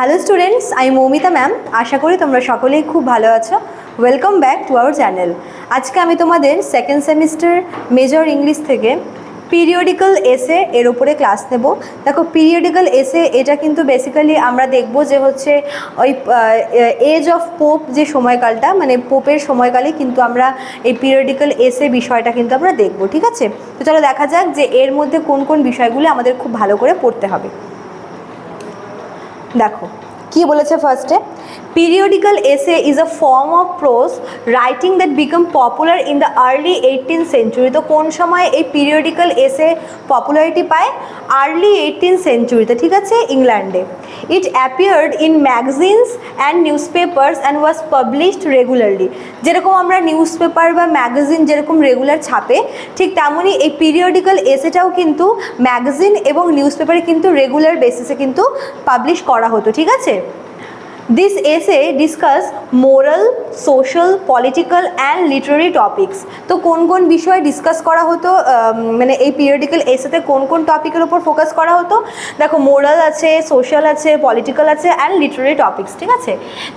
Hello students আমি Moumita ma'am আশা করি তোমরা সকলেই খুব ভালো আছো। Welcome back to our channel আজকে আমি তোমাদের সেকেন্ড সেমিস্টার মেজর ইংলিশ থেকে পিরিয়ডিক্যাল এসে এর উপরে ক্লাস নেব। দেখো পিরিয়ডিক্যাল এসে এটা কিন্তু বেসিক্যালি আমরা দেখব যে হচ্ছে ওই এজ অফ পোপ যে সময়কালটা মানে পোপের সময়কালে কিন্তু আমরা এই পিরিয়ডিক্যাল এসে বিষয়টা কিন্তু আমরা দেখব, ঠিক আছে? তো চলো দেখা যাক যে এর মধ্যে কোন কোন বিষয়গুলো আমাদের খুব ভালো করে পড়তে হবে। দেখো কি বলেছে ফার্স্টে periodical essay is a form of prose writing that became popular in the early eighteen century তো কোন সময় এই পিরিয়ডিক্যাল এসে পপুলারিটি পায়? আর্লি এইটিন সেঞ্চুরিতে ঠিক আছে? ইংল্যান্ডে it appeared in magazines and newspapers and was published regularly যেরকম আমরা নিউজ পেপার বা ম্যাগাজিন যেরকম রেগুলার ছাপে, ঠিক তেমনই এই পিরিয়ডিক্যাল এসেটাও কিন্তু ম্যাগাজিন এবং নিউজ পেপারে কিন্তু রেগুলার বেসিসে কিন্তু পাবলিশ করা হতো, ঠিক আছে? This essay discuss moral social political and literary topics তো কোন কোন বিষয়ে ডিসকাস করা হতো মানে এই পিরিয়ডিক্যাল এসেতে কোন কোন টপিকের উপর ফোকাস করা হতো? দেখো মোরাল আছে সোশ্যাল আছে পলিটিক্যাল আছে অ্যান্ড লিটারারি টপিকস ঠিক আছে?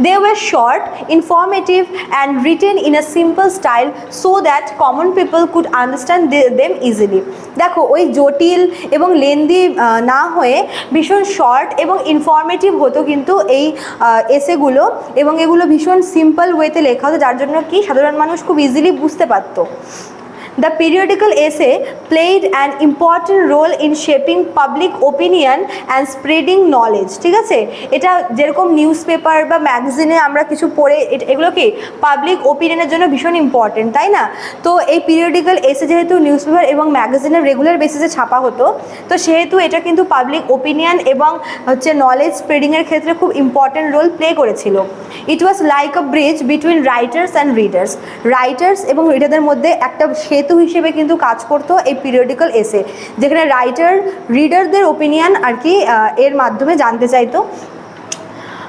They were short informative and written in a simple style so that common people could understand them easily দেখো, ওই জটিল এবং লেন্দি না হয়ে ভীষণ শর্ট এবং ইনফরমেটিভ হতো কিন্তু এই এসেগুলো এবং এগুলো ভীষণ সিম্পল ওয়েতে লেখা হতো, যার জন্য কি সাধারণ মানুষ খুব ইজিলি বুঝতে পারতো। The periodical essay played an important role in shaping public opinion and spreading knowledge ঠিক আছে? এটা যেরকম নিউজ পেপার বা ম্যাগাজিনে আমরা কিছু পড়ে এগুলো কি? পাবলিক ওপিনিয়নের জন্য ভীষণ ইম্পর্টেন্ট তাই না? তো এই পিরিয়ডিক্যাল এসে যেহেতু নিউজ পেপার এবং ম্যাগাজিনের রেগুলার বেসিসে ছাপা হতো, তো সেহেতু এটা কিন্তু পাবলিক ওপিনিয়ন এবং হচ্ছে নলেজ স্প্রেডিংয়ের ক্ষেত্রে খুব ইম্পর্টেন্ট রোল প্লে করেছিল। It was like a bridge between writers and readers writers এবং রিডারদের মধ্যে একটা সেতু হিসেবে কিন্তু কাজ করতো এই পিরিয়ডিক্যাল এসে যেখানে রাইটার রিডারদের ওপিনিয়ন আর কি এর মাধ্যমে জানতে চাইতো।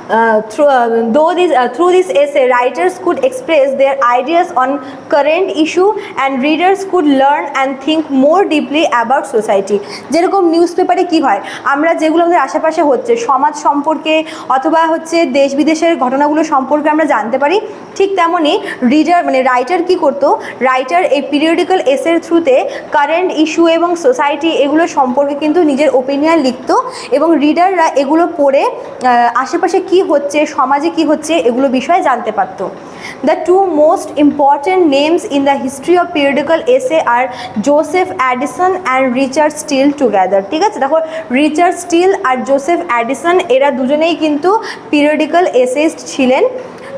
Uh, through, uh, though this, uh, through this essay, writers could express their ideas on current issue and readers could learn and think more deeply about society. যেরকম নিউজ পেপারে কী হয় আমরা যেগুলো আমাদের আশেপাশে হচ্ছে সমাজ সম্পর্কে অথবা হচ্ছে দেশ বিদেশের ঘটনাগুলো সম্পর্কে আমরা জানতে পারি ঠিক তেমনই রিডার মানে রাইটার কি করতো রাইটার এই পিরিয়ডিক্যাল এসের থ্রুতে কারেন্ট ইস্যু এবং সোসাইটি এগুলো সম্পর্কে কিন্তু নিজের ওপিনিয়ন লিখতো এবং রিডাররা এগুলো পড়ে আশেপাশে কি হচ্ছে, সমাজে কি হচ্ছে, এগুলো বিষয়ে জানতে পারত। The two most important names in the history of periodical essay are Joseph Addison and Richard Steele together ঠিক আছে? দেখো রিচার্ড স্টিল আর জোসেফ অ্যাডিসন এরা দুজনেই কিন্তু পিরিয়ডিক্যাল এসেস্ট ছিলেন।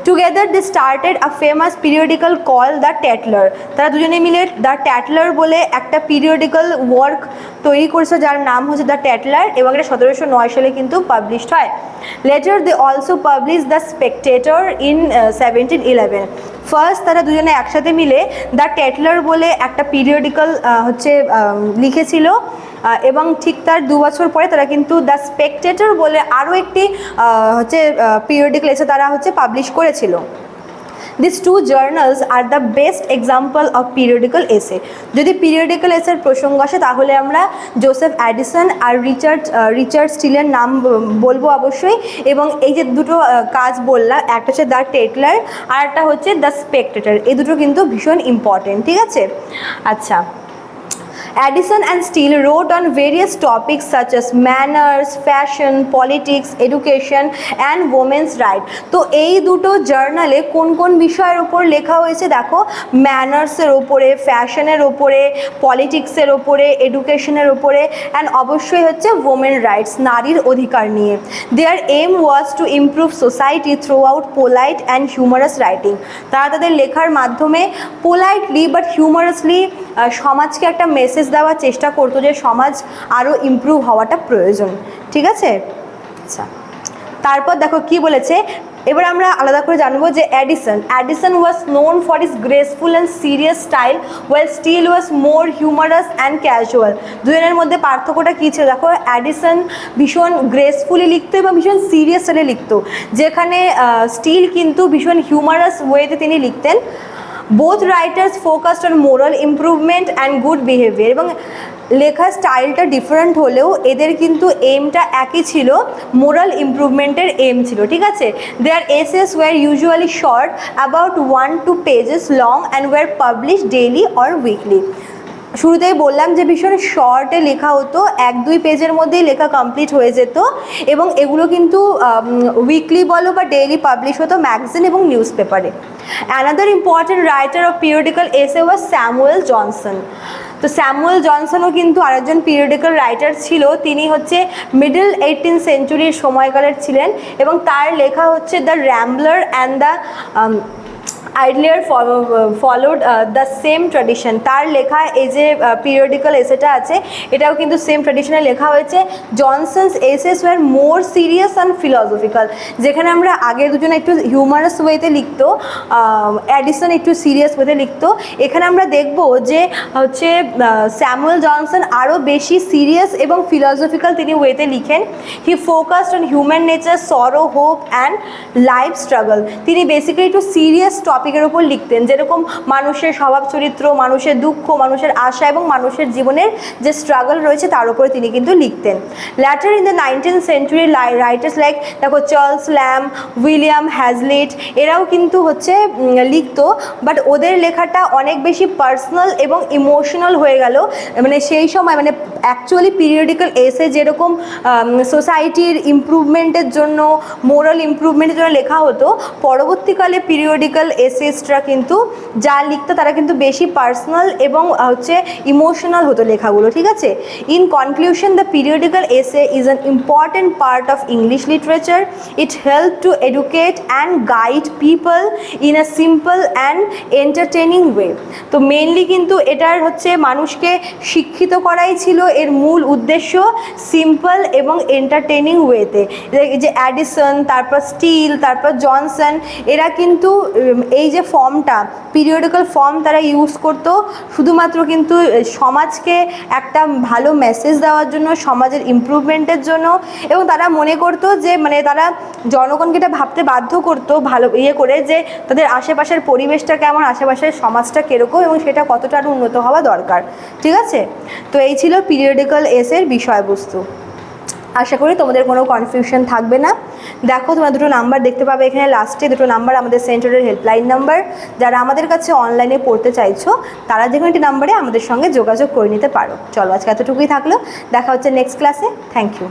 Together they started a famous periodical call the Tatler তারা দুজনে মিলে দ্য ট্যাটলার বলে একটা পিরিয়ডিক্যাল ওয়ার্ক তৈরি করেছে যার নাম হচ্ছে দ্য ট্যাটলার এবং এটা সতেরোশো নয় সালে কিন্তু পাবলিশড হয়। Later they also publish the Spectator in seventeen eleven first তারা দুজনে একসাথে মিলে দ্য টেটলার বলে একটা পিরিয়ডিক্যাল হচ্ছে লিখেছিল এবং ঠিক তার দু বছর পরে তারা কিন্তু দ্য স্পেকটেটর বলে আরও একটি হচ্ছে পিরিয়ডিক্যাল এসে তারা হচ্ছে পাবলিশ করেছিল। This two journals are the best example of periodical essay যদি পিরিয়ডিক্যাল এসের প্রসঙ্গ আসে, তাহলে আমরা জোসেফ অ্যাডিসন আর রিচার্ড রিচার্ড স্টিলের নাম বলব অবশ্যই। এবং এই যে দুটো কাজ বললাম, একটা হচ্ছে দ্য টেটলার আর একটা হচ্ছে দ্য স্পেকটেটার এই দুটো কিন্তু ভীষণ ইম্পর্টেন্ট ঠিক আছে? আচ্ছা। Addison and Steele wrote on various topics such as manners, fashion, politics, education and women's right. তো এই দুটো জার্নালে কোন কোন বিষয়ের ওপর লেখা হয়েছে? দেখো ম্যানার্সের ওপরে ফ্যাশনের ওপরে পলিটিক্সের ওপরে এডুকেশনের ওপরে অ্যান্ড অবশ্যই হচ্ছে ওমেন রাইটস নারীর অধিকার নিয়ে। Their aim was to improve society throughout polite and humorous writing তারা তাদের লেখার মাধ্যমে পোলাইটলি বাট হিউমারাসলি সমাজকে একটা মেসেজ দেওয়ার চেষ্টা করতো যে সমাজ আরও ইমপ্রুভ হওয়াটা প্রয়োজন, ঠিক আছে? আচ্ছা তারপর দেখো কি বলেছে? এবার আমরা আলাদা করে জানব যে Addison Addison was known for his graceful and serious style well Steele was more humorous and casual দুজনের মধ্যে পার্থক্যটা কী ছিল? দেখো অ্যাডিসন ভীষণ গ্রেসফুলি লিখতো এবং ভীষণ সিরিয়াস স্টাইলে লিখতো, যেখানে স্টিল কিন্তু ভীষণ হিউমারাস ওয়েতে তিনি লিখতেন। Both writers focused on moral improvement and good behaviour এবং লেখার স্টাইলটা ডিফারেন্ট হলেও এদের কিন্তু এমটা একই ছিল। মোরাল ইম্প্রুভমেন্টের এম ছিল, ঠিক আছে? Their essays were usually short about one two pages long and were publish daily or weekly শুরুতেই বললাম যে ভীষণ শর্টে লেখা হতো, এক দুই পেজের মধ্যেই লেখা কমপ্লিট হয়ে যেত এবং এগুলো কিন্তু উইকলি বলো বা ডেইলি পাবলিশ হতো ম্যাগাজিন এবং নিউজ পেপারে another important writer of periodical essay was Samuel Johnson তো স্যামুয়েল জনসনও কিন্তু আরেকজন পিরিয়ডিক্যাল রাইটার ছিল, তিনি হচ্ছে মিডল এইটিন সেঞ্চুরির সময়কালের ছিলেন এবং তার লেখা হচ্ছে the Rambler and the Idler followed the same tradition তার লেখা, এই যে পিরিয়ডিক্যাল এসেটা আছে, এটাও কিন্তু সেম ট্র্যাডিশনে লেখা হয়েছে। Johnson's essays were more serious and philosophical যেখানে আমরা আগের দুজনে একটু হিউমারাস ওয়েতে লিখতো অ্যাডিসন একটু সিরিয়াস ওয়েতে লিখতো। এখানে আমরা দেখব যে, হচ্ছে স্যামুয়েল জনসন আরও বেশি সিরিয়াস এবং ফিলসফিক্যাল তিনি ওয়েতে লিখেন। He focused on human nature sorrow hope and life struggle তিনি বেসিক্যালি একটু সিরিয়াস টপিকের উপর লিখতেন, যেরকম মানুষের স্বভাব চরিত্র, মানুষের দুঃখ, মানুষের আশা এবং মানুষের জীবনের যে স্ট্রাগল রয়েছে তার উপরে তিনি কিন্তু লিখতেন। Later in the nineteen century writers like দেখো চার্লস ল্যাম উইলিয়াম হ্যাজলিট এরাও কিন্তু হচ্ছে লিখতো বাট ওদের লেখাটা অনেক বেশি পার্সোনাল এবং ইমোশনাল হয়ে গেল। মানে সেই সময় মানে অ্যাকচুয়ালি পিরিয়ডিক্যাল এসে যেরকম সোসাইটির ইমপ্রুভমেন্টের জন্য মোরাল ইমপ্রুভমেন্টের জন্য লেখা হতো, পরবর্তীকালে পিরিয়ডিক্যাল এসেসরা কিন্তু যা লিখতো তারা কিন্তু বেশি পার্সোনাল এবং হচ্ছে ইমোশনাল হতো লেখাগুলো ঠিক আছে? In conclusion the periodical essay is an important part of English literature it help to educate and guide people in a simple and entertaining way তো মেনলি কিন্তু এটার হচ্ছে মানুষকে শিক্ষিত করাই ছিল এর মূল উদ্দেশ্য সিম্পল এবং এন্টারটেনিং ওয়েতে যে অ্যাডিসন তারপর স্টিল তারপর জনসন এরা কিন্তু উম, এই যে ফর্মটা পিরিয়ডিক্যাল ফর্ম তারা ইউজ করতো, শুধুমাত্র কিন্তু সমাজকে একটা ভালো মেসেজ দেওয়ার জন্য, সমাজের ইমপ্রুভমেন্টের জন্য, এবং তারা মনে করতো যে মানে তারা জনগণকে এটা ভাবতে বাধ্য করতো, ভালো ইয়ে করে যে, তাদের আশেপাশের পরিবেশটা কেমন, আশেপাশের সমাজটা কীরকম, এবং সেটা কতটা আরও উন্নত হওয়া দরকার। ঠিক আছে? তো এই ছিল পিরিয়ডিক্যাল এসের বিষয়বস্তু। আশা করি তোমাদের কোনো কনফিউশন থাকবে না। দেখো, তোমরা দুটো নাম্বার দেখতে পাবে এখানে। লাস্টে দুটো নাম্বার আমাদের সেন্টারের হেল্পলাইন নাম্বার যারা আমাদের কাছে অনলাইনে পড়তে চাইছো, তারা যে কোনো একটি নাম্বারে আমাদের সঙ্গে যোগাযোগ করে নিতে পারো। চলো, আজকে এতটুকুই থাকল। দেখা হচ্ছে নেক্সট ক্লাসে থ্যাংক ইউ